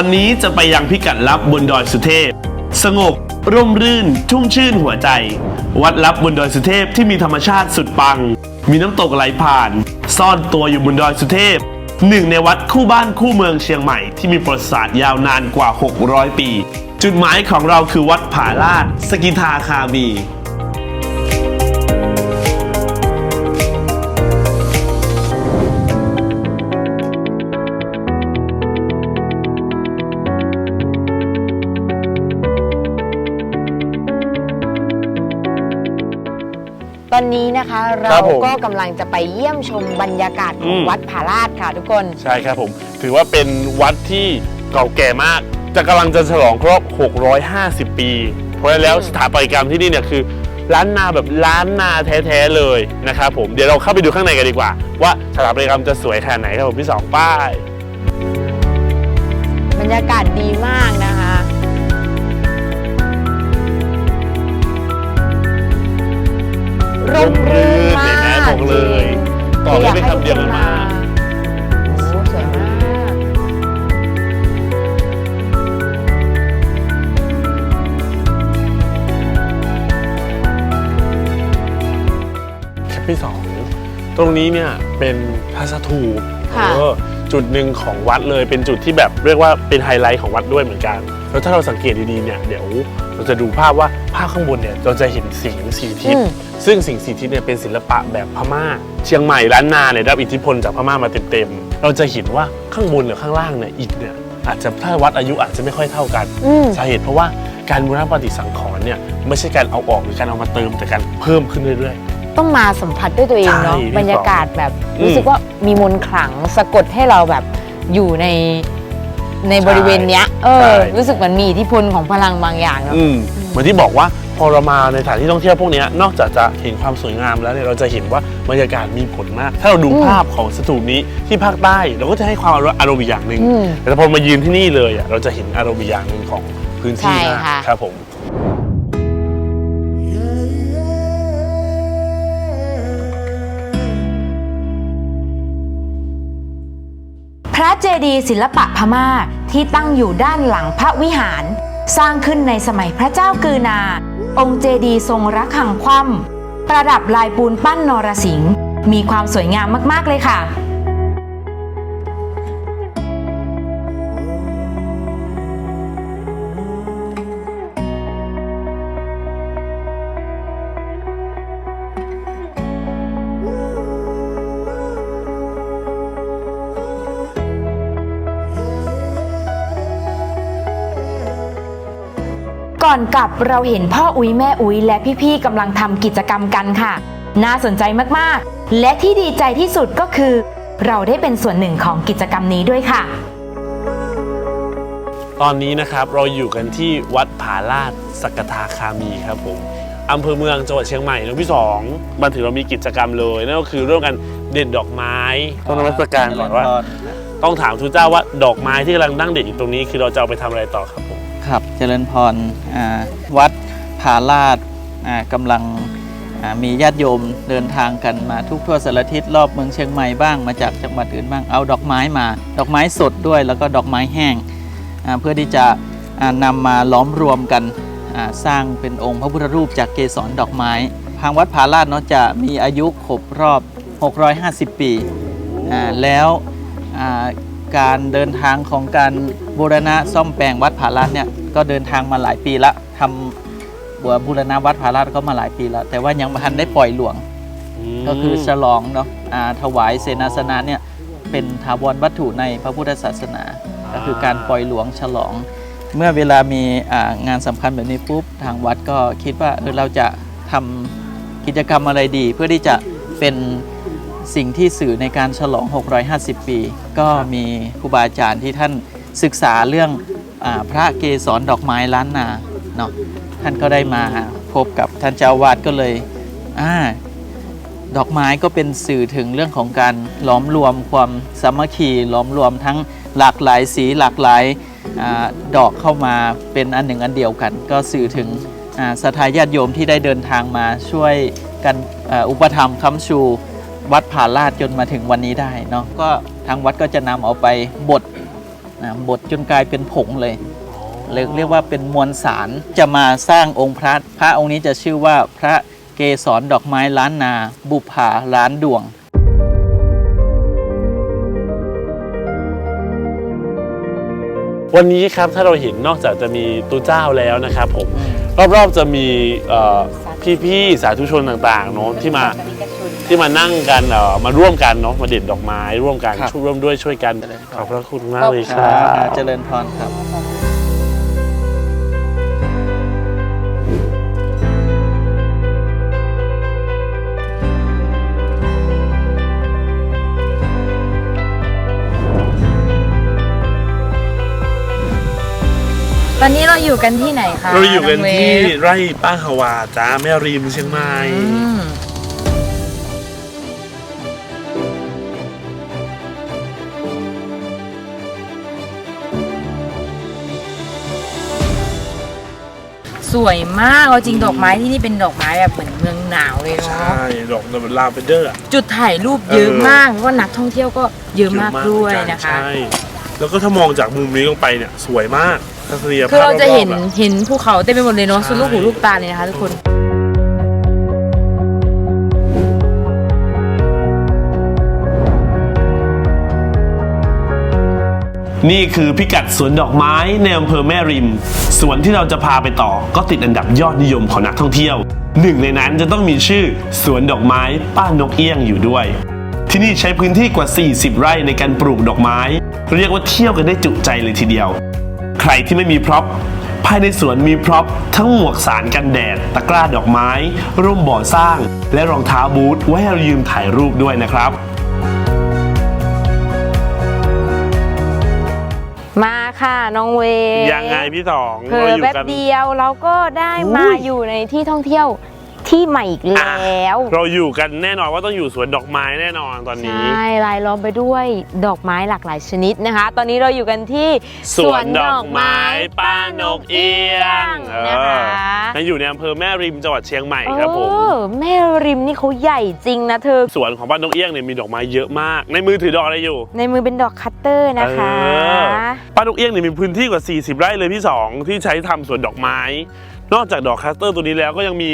วันนี้จะไปยังพิกัดลับบนดอยสุเทพ สงบ ร่มรื่น ชุ่มชื่นหัวใจ วัดลับบนดอยสุเทพที่มีธรรมชาติสุดปัง มีน้ำตกไหลผ่าน ซ่อนตัวอยู่บนดอยสุเทพหนึ่งในวัดคู่บ้านคู่เมืองเชียงใหม่ที่มีประวัติศาสตร์ยาวนานกว่า 600 ปี จุดหมายของเราคือวัดผาลาด สกิทาคาบี อนนี้นะคะครัเราบผมก็กำลังจะไปเยี่ยมชมบรรยากาศของอืมวัดผาลาดค่ะทุกคน ใช่ครับผม ถือว่าเป็นวัดที่เก่าแก่มาก จะกำลังจะฉลองครบ 650 ปี เพราะฉะนั้นแล้วอืม สถาปัตยกรรมที่นี่เนี่ยคือล้านนาแบบล้านนาแท้ๆเลยนะครับผม เดี๋ยวเราเข้าไปดูข้างในกันดีกว่า ว่าสถาปัตยกรรมจะสวยขนาดไหนครับผมพี่สองป้าย บรรยากาศดีมากนะ ร่มรื่นมากเห็นไหมบอกเลยจริงต่อได้เป็นคำเดียวกันมากโอ้โหสวยมากครับพี่สองตรงนี้เนี่ยเป็นพระสถูปค่ะ เออจุดหนึ่งของวัดเลยเป็นจุดที่แบบเรียกว่าเป็นไฮไลท์ของวัดด้วยเหมือนกัน แล้วถ้าเราสังเกตดีๆเนี่ยเดี๋ยวเราจะดูภาพว่าภาพข้างบนเนี่ยเราจะเห็นสิงห์สีทิศอืม ซึ่งสิงห์สีทิศเนี่ยเป็นศิลปะแบบพม่า เชียงใหม่ล้านนาเนี่ยได้รับอิทธิพลจากพม่ามาเต็มๆเราจะเห็นว่าข้างบนหรือข้างล่างเนี่ยอิฐเนี่ยอาจจะถ้าวัดอายุอาจจะไม่ค่อยเท่ากัน อืม สาเหตุเพราะว่าการบูรณปฏิสังขรณ์เนี่ยไม่ใช่การเอาออกหรือการเอามาเติมแต่การเพิ่มขึ้นเรื่อย ต้องมาสัมผัสด้วยตัวเองเนาะใช่พี่บรรยากาศแบบอืม รู้สึกว่ามีมนต์ขลังสะกดให้เราแบบอยู่ใน ในบริเวณเนี้ยเออ ใช่ รู้สึกเหมันมีอิทธิพลของพลังบางอย่างเนาะ อืมเหมือนที่บอกว่าพอเรามาในสถานที่ท่องเที่ยวพวกเนี้ยนอกจากจะเห็นความสวยงามแล้วเนี่ยเราจะเห็นว่าบรรยากาศมีผลมาก ถ้าเราดูอืมภาพของสถูปนี้ที่ภาคใต้เราก็จะให้ความอารมณ์อีกอย่างหนึ่งอืมแต่พอมายืนที่นี่เลยอะเราจะเห็นอารมณ์อีกอย่างหนึ่งของพื้นที่ใช่มากค่ะ ครับผม ดีย์ศิลปะพม่าที่ตั้งอยู่ด้านหลังพระวิหาร สร้างขึ้นในสมัยพระเจ้ากือนา องค์เจดีย์ทรงรักหังคว่ำประดับลายปูนปั้นนรสิงห์มีความสวยงามมาก ๆ เลยค่ะ อนกลับเราเห็นพ่ออุ้ยแม่อุ้ยและพี่ๆกำลังทำกิจกรรมกันค่ะ น่าสนใจมากๆ และที่ดีใจที่สุดก็คือ เราได้เป็นส่วนหนึ่งของกิจกรรมนี้ด้วยค่ะ ตอนนี้นะครับเราอยู่กันที่วัดผาลาดสักทาคามีครับผมอำเภอเมืองจังหวัดเชียงใหม่นะพี่สองมันถือเรามีกิจกรรมเลยนั่นก็คือร่วมกันเด็ดดอกไม้ต้องนมัสการก่อนว่า ต้องถามทุกเจ้าว่าดอกไม้ที่กำลังนั่งเด็ดอยู่ตรงนี้ คือเราจะเอาไปทำอะไรต่อครับผมครับ เจริญพรวัดผาลาดกำลังมีญาติโยมเดินทางกันมาทุกทั่วสารทิศรอบเมืองเชียงใหม่บ้างมาจากจังหวัดอื่นบ้างเอาดอกไม้มา ดอกไม้สดด้วยแล้วก็ดอกไม้แห้งเพื่อที่จะอ่านำมาล้อมรวมกันสร้างเป็นองค์พระพุทธรูปจากเกสรดอกไม้ ทางวัดผาลาดเนาะจะมีอายุครบรอบ 650 ปีอ่าแล้วการเดินทางของการ บูรณะซ่อมแปลงวัดผาลาดเนี่ยก็เดินทางมาหลายปีละทำบัวบูรณะวัดผาลาดก็มาหลายปีแล้ว แต่ว่ายังไม่ทันได้ปล่อยหลวงก็คือฉลองเนาะอ่าถวายเสนาสนะเนี่ยเป็นถาวรวัตถุในพระพุทธศาสนา ก็คือการปล่อยหลวงฉลอง เมื่อเวลามีอ่างานสำคัญแบบนี้ปุ๊บทางวัดก็คิดว่าเออเราจะทำกิจกรรมอะไรดี เพื่อที่จะเป็นสิ่งที่สื่อในการฉลอง 650 ปี ก็มีครูบาอาจารย์ที่ท่าน ศึกษาเรื่องอพระเกศรดอกไม้ล้านนาเนาะท่านก็ได้มาพบกับท่านเจ้าวาดก็เลยอดอกไม้ก็เป็นสื่อถึงเรื่องของการล้อมรวมความสามัคคีล้อมรวมทั้งหลากหลายสีหลากหลายอดอกเข้ามาเป็นอันหนึ่งอันเดียวกัน ก็สื่อถึงอ่าศรัทธาญาติโยมที่ได้เดินทางมาช่วยกันอ,อุปถัมภ์ค้ำชูวัดผาลาดจนมาถึงวันนี้ได้เนาะก็ทางวัดก็จะนำเอาไปบด นะบดจนกลายเป็นผงเลยเรียกเรียกว่าเป็นมวลสารจะมาสร้างองค์พระ พระองค์นี้จะชื่อว่าพระเกศรดอกไม้ล้านนา บุภาล้านดวง วันนี้ครับถ้าเราเห็นนอกจากจะมีตัวเจ้าแล้วนะครับผม รอบๆจะมีเอ่อพี่ๆสาธุชนต่างๆเนาะที่มา ที่มานั่งกันเอ่อมาร่วมกันเนาะมาเด็ดดอกไม้ร่วมกันครับ ช่วยร่วมด้วยช่วยกันขอบพระคุณมากเลยคครัรับ บเจริญพรครับ ตอนนี้เราอยู่กันที่ไหนคะเราอยู่กันองเวที่ฟไร่ป้าฮาวาจ้าแม่ริมเชียงใหม่ อืม สวยมากเอาจริงดอกไม้ที่นี่เป็นดอกไม้แบบเหมือนเมืองหนาวเลยใชเนาะ่ดอกลาเวนเดอร์อะ จุดถ่ายรูปเยอะเออ มากเพราะว่านักท่องเที่ยวก็เยอะมากด้วยเยอนะคะ ใช่แล้วก็ถ้ามองจากมุมนี้ลงไปเนี่ย สวยมากทัศนียภาพคือเราจะเห็นอบๆอะ เห็นภูเขาเต็มไปหมดเลยเนาะใช่สุดลูกหูลูกตาเลยนะคะทุกคน นี่คือพิกัดสวนดอกไม้ในอำเภอแม่ริม สวนที่เราจะพาไปต่อก็ติดอันดับยอดนิยมของนักท่องเที่ยว หนึ่งในนั้นจะต้องมีชื่อสวนดอกไม้ป้านกเอี้ยงอยู่ด้วย ที่นี่ใช้พื้นที่กว่า 40 ไร่ในการปลูกดอกไม้ เรียกว่าเที่ยวกันได้จุใจเลยทีเดียว ใครที่ไม่มีพร็อพภายในสวนมีพร็อพทั้งหมวกสารกันแดด ตะกร้าดอกไม้ ร่มบ่อสร้าง และรองเท้าบูทไว้ให้เรายืมถ่ายรูปด้วยนะครับ มาค่ะน้องเวยังไงพี่สองเพิ่เราอยู่แป๊บกันเดียวเราก็ได้อุ้ยมาอยู่ในที่ท่องเที่ยว ที่ใหม่อีกแล้ว เราอยู่กันแน่นอนว่าต้องอยู่สวนดอกไม้แน่นอนตอนใชนี้่รายล้อมไปด้วยดอกไม้หลากหลายชนิดนะคะ ตอนนี้เราอยู่กันที่สวนดอกไม้ป้านกเอี้ยงนะคะนั่นอยู่ในอำเภอแม่ริมจังหวัดเชียงใหม่ครับผมเออแม่ริมนี่เขาใหญ่จริงนะเธอสวนของป้านกเอี้ยงเนี่ยมีดอกไม้เยอะมาก ในมือถือดอกอะไรอยู่ ในมือเป็นดอกคัตเตอร์นะคะเออป้านกเอี้ยงเนี่ยมีพื้นที่กว่า 40 ไร่เลยพี่สองที่ใช้ทำสวนดอกไม้ นอกจากดอกคัตเตอร์ตัวนี้แล้วก็ยังมี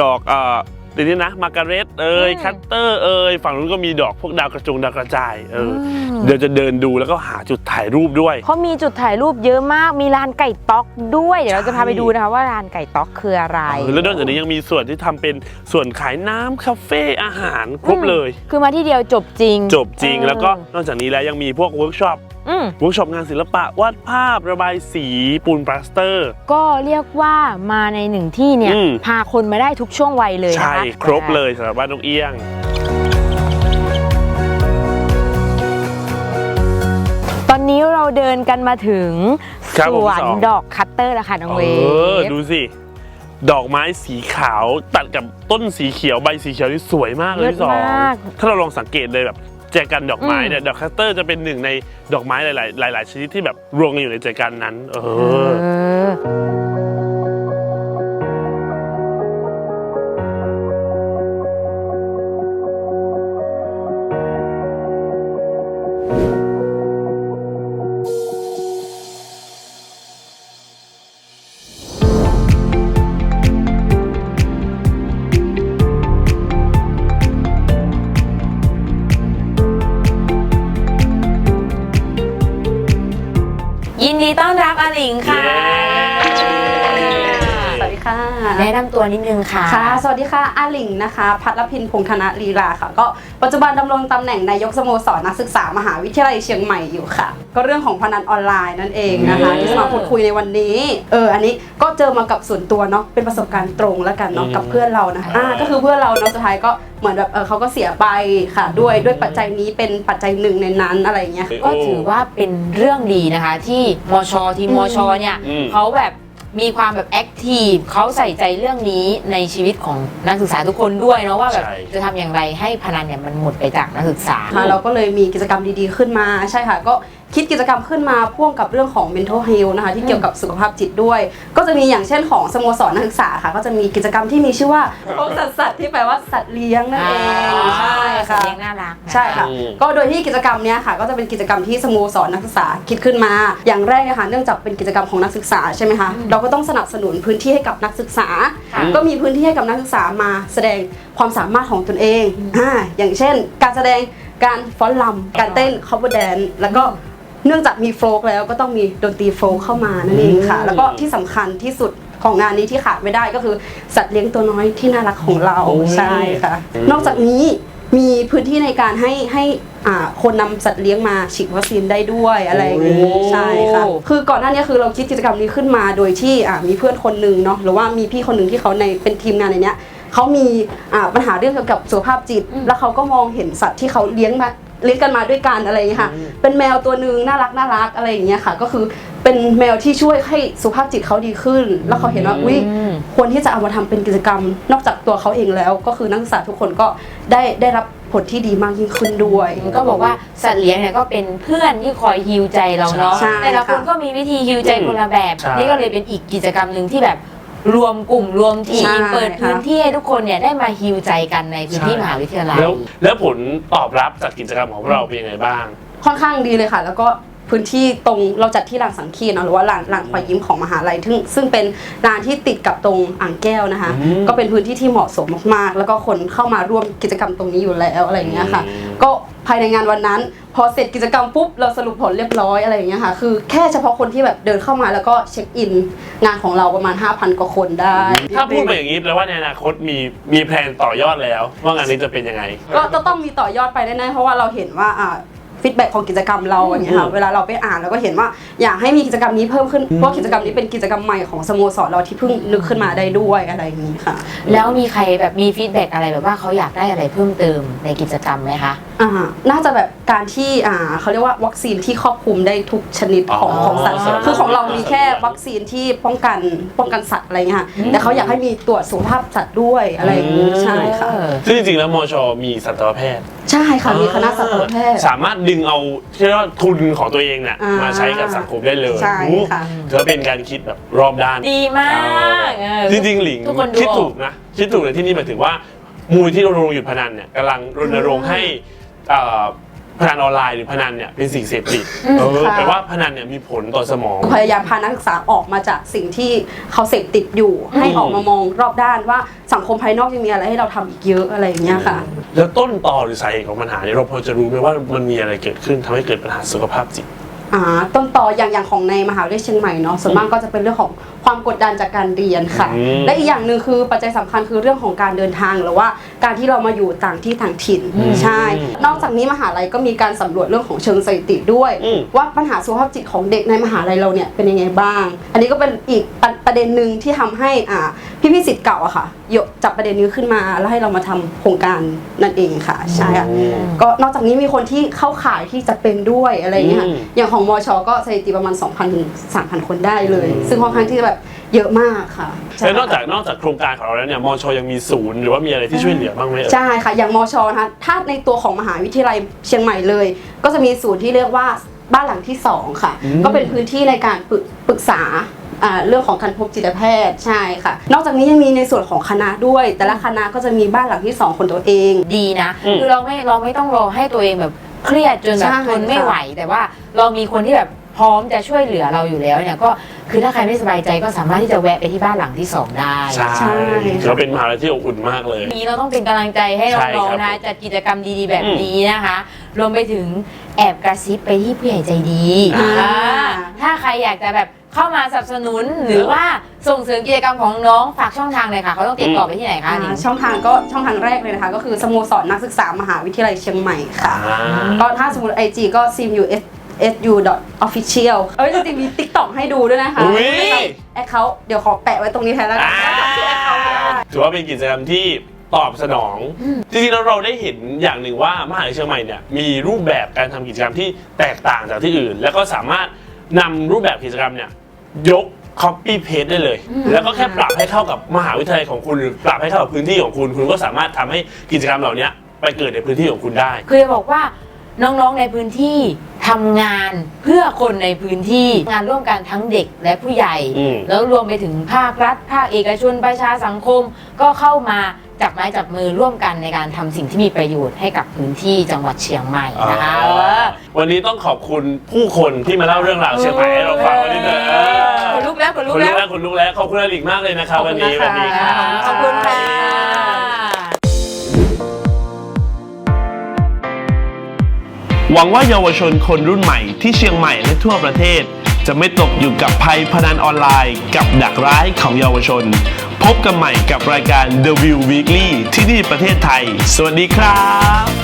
ดอกเอ่อเดี๋ยวนี้นะมาการเร็ตเอ่ยอืมคัตเตอร์เอ่ยฝั่งนู้นก็มีดอกพวกดาวกระจงดาวกระจายเอออม เดี๋ยวจะเดินดูแล้วก็หาจุดถ่ายรูปด้วยเขามีจุดถ่ายรูปเยอะมาก มีลานไก่ต๊อกด้วย เดี๋ยวเราจะพาไปใช่ดูนะคะว่าลานไก่ต๊อกคืออะไร เออแล้วนอกจากนี้ยังมีส่วนที่ทำเป็นส่วนขายน้ำคาเฟ่อาหารครบเลย คือมาที่เดียวจบจริงจบจริงเออแล้วก็นอกจากนี้แล้วยังมีพวกเวิร์กช็อปอืม เวิร์กช็อปงานศิลปะวาดภาพระบายสีปูนปลาสเตอร์ ก็เรียกว่ามาในหนึ่งที่เนี่ย อืม พาคนมาได้ทุกช่วงวัยเลยนะใช่ คะครบเลยสำหรับบ้านนกเอี้ยง ตอนนี้เราเดินกันมาถึงครับสผมวนสอง ดอกคัตเตอร์แล้วค่ะน้องเวเออ ฟดูสิ ดอกไม้สีขาวตัดกับต้นสีเขียวใบสีเขียวนี่สวยมากเลยเลิศพี่สอง มาก ถ้าเราลองสังเกตเลยแบบ แจกันดอกไม้อืมเนี่ยดอกคัตเตอร์จะเป็นหนึ่งในดอกไม้หลาย ๆ หลาย ๆ ชนิดที่แบบรวมกันอยู่ในแจกันนั้น เอเอ ลิงค่ะ แนะนำตัวนิดนึงค่ะ ค่ะ สวัสดีค่ะอาหลิงนะคะ พัทรพินพงษ์ธนลีลาค่ะ ก็ปัจจุบันดำรงตำแหน่งนายกสโมสรนักศึกษามหาวิทยาลัยเชียงใหม่อยู่ค่ะ ก็เรื่องของพนันออนไลน์นั่นเองนะคะที่จะมาพูดคุยในวันนี้ เออ อันนี้ก็เจอมากับส่วนตัวเนาะ เป็นประสบการณ์ตรงแล้วกันเนาะอืม กับเพื่อนเรานะคะอ่า ก็คือเพื่อนเราเนาะสุดท้ายก็เหมือนแบบเออเขาก็เสียไปค่ะ ด้วยด้วยปัจจัยนี้เป็นปัจจัยหนึ่งในนั้นอะไรอย่างเงี้ย ก็ถือว่าเป็นเรื่องดีนะคะ ที่มชทีมมชเนี่ยอืมเขาแบบ มีความแบบแอคทีฟเขาใส่ใจเรื่องนี้ในชีวิตของนักศึกษาทุกคนด้วยเนาะว่าแบบใช่ จะทำอย่างไรให้พนันเนี่ยมันหมดไปจากนักศึกษา ค่ะเราก็เลยมีกิจกรรมดีๆขึ้นมาใช่ค่ะ ก็ คิดกิจกรรมขึ้นมาพ่วงกับเรื่องของ mental health นะคะที่เกี่ยวกับสุขภาพจิตด้วย ก็จะมีอย่างเช่นของสโมสรนักศึกษาค่ะ ก็จะมีกิจกรรมที่มีชื่อว่าพงสัตว์สัตว์ที่แปลว่าสัตว์เลี้ยงนั่นเองใช่สัตค่ะว์เลี้ยงน่ารักนใช่ค่ะอืมก็โดยที่กิจกรรมเนี้ยค่ะ ก็จะเป็นกิจกรรมที่สโมสรนักศึกษาคิดขึ้นมา อย่างแรกเนยคะเนื่องจากเป็นกิจกรรมของนักศึกษาใช่ไหมคะเราก็ต้องสนับสนุนพื้นที่ให้กับนักศึกษาค่ะก็มีพื้นที่ให้กับนักศึกษามาแสดงความสามารถของตนเองอ่าอย่างเช่น การแสดงการฟ้อนรำการเต้น cover dance แล้วก็ เนื่องจากมีโฟล์กแล้วก็ต้องมีดนตรีโฟล์กเข้ามานั่นเองค่ะอืมแล้วก็ที่สำคัญที่สุดของงานนี้ที่ขาดไม่ได้ก็คือสัตว์เลี้ยงตัวน้อยที่น่ารักของเราโอ้ย ใช่ค่ะ นอกจากนี้มีพื้นที่ในการให้ให้อ่าคนนำสัตว์เลี้ยงมาฉีดวัคซีนได้ด้วยอะไรอย่างนี้โอ้ ใช่ค่ะ คือก่อนหน้านี้คือเราคิดกิจกรรมนี้ขึ้นมาโดยที่อ่ามีเพื่อนคนหนึ่งเนาะหรือว่ามีพี่คนหนึ่งที่เขาในเป็นทีมงานในเนี้ยเขามีอ่าปัญหาเรื่องเกี่ยวกับสุขภาพจิต แล้วเขาก็มองเห็นสัตว์ที่เขาเลี้ยงมา เลี้ยงกันมาด้วยกันอะไรอย่างเงี้ยค่ะ เป็นแมวตัวหนึ่งน่ารักน่ารักอะไรอย่างเงี้ยค่ะ ก็คือเป็นแมวที่ช่วยให้สุขภาพจิตเขาดีขึ้น แล้วเขาเห็นว่าอุ้ยควรที่จะเอามาทำเป็นกิจกรรม นอกจากตัวเขาเองแล้ว ก็คือนักศึกษาทุกคนก็ได้ได้รับผลที่ดีมากยิ่งขึ้นด้วย ก็บอกว่าสัตว์เลี้ยงเนี่ยก็เป็นเพื่อนที่คอยฮิวใจเราเนาะใช่แต่ละคนค่ะก็มีวิธีฮิวใจคนละแบบใช่นี่ก็เลยเป็นอีกกิจกรรมหนึ่งที่แบบ รวมกลุ่มรวมทีใช่มเปิดค่ะพื้นที่ให้ทุกคนเนี่ยได้มาฮิวใจกันในพื้นที่มหาวิทยาลัย แล้วแล้วผลตอบรับจากกิจกรรมของเราเป็นยังไงบ้าง ค่อนข้างดีเลยค่ะ แล้วก็ พื้นที่ตรงเราจัดที่ลานสังคีเนอะหรือว่าลานลานควายยิ้มของมหาลัยซึ่งซึ่งเป็นลานที่ติดกับตรงอ่างแก้วนะคะอืมก็เป็นพื้นที่ที่เหมาะสมมากๆ แล้วก็คนเข้ามาร่วมกิจกรรมตรงนี้อยู่แล้วอะไรอย่างเงี้ยค่ะอืมก็ภายในงานวันนั้น พอเสร็จกิจกรรมปุ๊บเราสรุปผลเรียบร้อยอะไรอย่างเงี้ยค่ะ คือแค่เฉพาะคนที่แบบเดินเข้ามาแล้วก็เช็คอินงานของเราประมาณ 5,000 กว่าคนได้ ถ้าพูดมาอย่างนี้แปลว่าในอนาคตมีมีแพลนต่อยอดแล้ว ว่างานนี้จะเป็นยังไง ก็จะต้องมีต่อยอดไปแน่ๆเพราะว่าเราเห็นว่าอ่า ฟีดแบ็ของกิจกรรมเราอย่างเงี้ยค่ะอืมเวลาเราไปอ่านเราก็เห็นว่าอยากให้มีกิจกรรมนี้เพิ่มขึ้นเพราะกิจกรรมนี้เป็นกิจกรรมใหม่ของสโมสรเราที่เพิ่งนึกขึ้นมาได้ด้วยอะไรอย่างนี้ค่ะ แล้วมีใครแบบมีฟีดแบ็กอะไรแบบว่าเขาอยากได้อะไรเพิ่มเติมในกิจกรรมไหมคะอ่าน่าจะแบบการที่อ่าเขาเรียกว่าวัคซีนที่ครอบคลุมได้ทุกชนิดของอ๋อของสัตว์สัตว์คือของเรามีแค่วัคซีนที่ป้องกันป้องกันสัตว์อะไรเงี้ยค่ะแต่เขาอยากให้มีตรวจสุขภาพสัตว์ด้วยอะไรอย่างนี้ใช่ค่ะเออซึ่งจริงๆแล้วมชมีสัตวแพทย์ ใช่ค่ะมีคณะสัตวแพทย์ สามารถดึงเอาเรียกว่าทุนของตัวเองเนี่ยอ่ามมาใช้กับสังคมได้เลยใช่ค่ะ ถือว่าเป็นการคิดแบบรอบด้าน ดีมากเออ จริงๆหลิงทุกคนดูคิดถูกนะ คิดถูกในที่นี่หมายถึงว่ามูลที่รณรงค์หยุดพนันเนี่ยกำลังรณรงค์ให้ เอ่อพนันออนไลน์หรือพนันเนี่ยเป็นสิ่งเสพติดเออค่ะ แปลว่าพนันเนี่ยมีผลต่อสมอง พยายามพานักศึกษาออกมาจากสิ่งที่เขาเสพติดอยู่ ให้ออกมามองรอบด้านว่าสังคมภายนอกยังมีอะไรให้เราทำอีกเยอะอะไรอย่างเงี้ยค่ะ แล้วต้นตอหรือสาเหตุของปัญหาเนี่ยเราพอจะรู้ไหมว่ามันมีอะไรเกิดขึ้นทำให้เกิดปัญหาสุขภาพจิต อ่าต้นตออย่างอย่างของในมหาวิทยาลัยเชียงใหม่เนาะส่วนมากก็จะเป็นเรื่องของความกดดันจากการเรียนค่ะ อืม และอีกอย่างหนึ่งคือปัจจัยสำคัญคือเรื่องของการเดินทางหรือว่าการที่เรามาอยู่ต่างที่ต่างถิ่นใช่ นอกจากนี้มหาลัยก็มีการสำรวจเรื่องของเชิงสถิติด้วย อืม ว่าปัญหาสุขภาพจิตของเด็กในมหาลัยเราเนี่ยเป็นยังไงบ้าง อันนี้ก็เป็นอีกประประเด็นหนึ่งที่ทำให้อ่าพี่พี่ๆสิทธิ์เก่าอะค่ะยกจับประเด็นนี้ขึ้นมาแล้วให้เรามาทำโครงการนั่นเองค่ะใช่ค่ะก็นอกจากนี้มีคนที่เข้าข่ายที่จะเป็นด้วยอะไรอย่างเงี้ยค่ะอืม อย่างของมชก็สถิติประมาณ 2,000ถึง3,000 คนได้เลย ซึ่งค่อนข้างที่จะแบบเยอะมากค่ะใช่แล้วนอกจากนอกจากโครงการของเราแล้วเนี่ยมชยังมีศูนย์หรือว่ามีอะไรที่ช่วยเหลือบ้างไหมเอ่ย ใช่ค่ะ อย่างมชนะคะถ้าในตัวของมหาวิทยาลัยเชียงใหม่เลย ก็จะมีศูนย์ที่เรียกว่าบ้านหลังที่สองค่ะ อืม ก็เป็นพื้นที่ในการปรึกปรึกษาอ่าเรื่องของการพบจิตแพทย์ใช่ค่ะ นอกจากนี้ยังมีในส่วนของคณะด้วย แต่ละคณะก็จะมีบ้านหลังที่สองคนตัวเอง ดีนะ อืม คือเราไม่เราไม่ต้องรอให้ตัวเองแบบ เครียดจนแบบใช่ทนไม่ไหว แต่ว่าเรามีคนที่แบบพร้อมจะช่วยเหลือเราอยู่แล้วเนี่ยก็คือถ้าใครไม่สบายใจก็สามารถที่จะแวะไปที่บ้านหลังที่สองได้ ใช่ใช่ถือว่าเป็นมหาลัยที่อบอุ่นมากเลย วันนี้เราต้องเป็นกำลังใจให้ใช่น้องครับๆนะจัดกิจกรรมดีๆแบบอืมนี้นะคะ รวมไปถึงแอบกระซิบไปที่ผู้ใหญ่ใจดีอ่า อ่าถ้าใครอยากจะแบบ เข้ามาสนับสนุนหรือว่าส่งเสริมกิจกรรมของน้องฝากช่องทางเลยค่ะเขาต้องติดต่อไปที่ไหนคะอ่าหนิงช่องทางก็ช่องทางแรกเลยนะคะ ก็คือสโมสรนักศึกษามหาวิทยาลัยเชียงใหม่ค่ะ อ่า ก็ถ้าสมมติ IG ก็ simu su official เอ้ยจริงๆมี TikTok ให้ดูด้วยนะคะอุ๊ย แอคเคาท์เดี๋ยวขอแปะไว้ตรงนี้แทนแล้วกันอ่าชื่อ account ก็ได้ถือว่าเป็นกิจกรรมที่ตอบสนอง จริงๆแล้วเราได้เห็นอย่างหนึ่งว่ามหาวิทยาลัยเชียงใหม่เนี่ยมีรูปแบบการทำกิจกรรมที่แตกต่างจากที่อื่น แล้วก็สามารถนำรูปแบบกิจกรรมเนี่ย ยก copy paste ได้เลย แล้วก็แค่ปรับให้เข้ากับมหาวิทยาลัยของคุณหรือปรับให้เข้ากับพื้นที่ของคุณ คุณก็สามารถทำให้กิจกรรมเหล่านี้ไปเกิดในพื้นที่ของคุณได้ คือจะบอกว่าน้องๆในพื้นที่ ทำงานเพื่อคนในพื้นที่งานร่วมกันทั้งเด็กและผู้ใหญ่ อืม แล้วรวมไปถึงภาครัฐ ภาคเอกชนประชาสังคม ก็เข้ามาจับไม้จับมือร่วมกันในการทำสิ่งที่มีประโยชน์ให้กับพื้นที่จังหวัดเชียงใหม่นะคะเออวันนี้ต้องขอบคุณผู้คนที่มาเล่าเรื่องราวเชียงใหม่ให้เราฟังวันนี้เนอะขนลุกแล้วขนลุคกนแล้ลุกว แล้วคนลุกแล้วขอบคุณอลิกมากเลยนะครับวันนี้ขอบวันคุณนี้นะคะครับขอบคุณค่ะ หวังว่าเยาวชนคนรุ่นใหม่ที่เชียงใหม่และทั่วประเทศ จะไม่ตกอยู่กับภัยพนันออนไลน์ กับดักร้ายของเยาวชน พบกันใหม่กับรายการ The View Weekly ที่นี่ประเทศไทย สวัสดีครับ